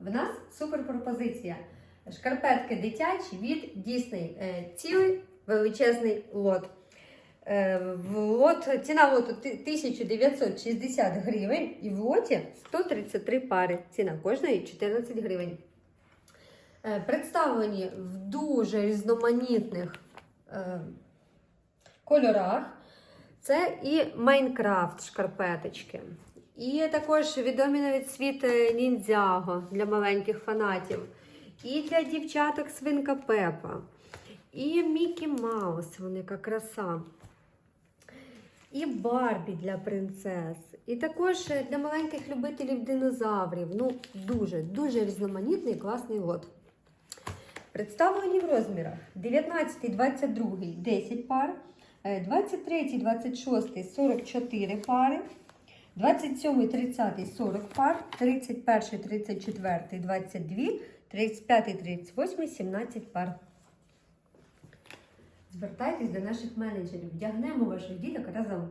В нас супер пропозиція. Шкарпетки дитячі від Disney. Е, Цілий величезний лот. Е, лот, ціна лоту 1960 гривень і в лоті 133 пари. Ціна кожної 14 гривень. Е, Представлені в дуже різноманітних кольорах. Це і Майнкрафт шкарпеточки. І також відомі навіть світ е, ніндзяго для маленьких фанатів. І для дівчаток свинка Пепа. І Мікі Маус, вона яка краса. І Барбі для принцес. І також е, для маленьких любителів динозаврів. Ну, дуже, дуже різноманітний класний лот. Представлені в розмірах 19, 22, 10 пар, е, 23, 26, 44 пари, 27, 30, 40 пар, 31, 34, 22, 35, 38, 17 пар. Звертайтесь до наших менеджерів, вдягнемо ваших діток разом.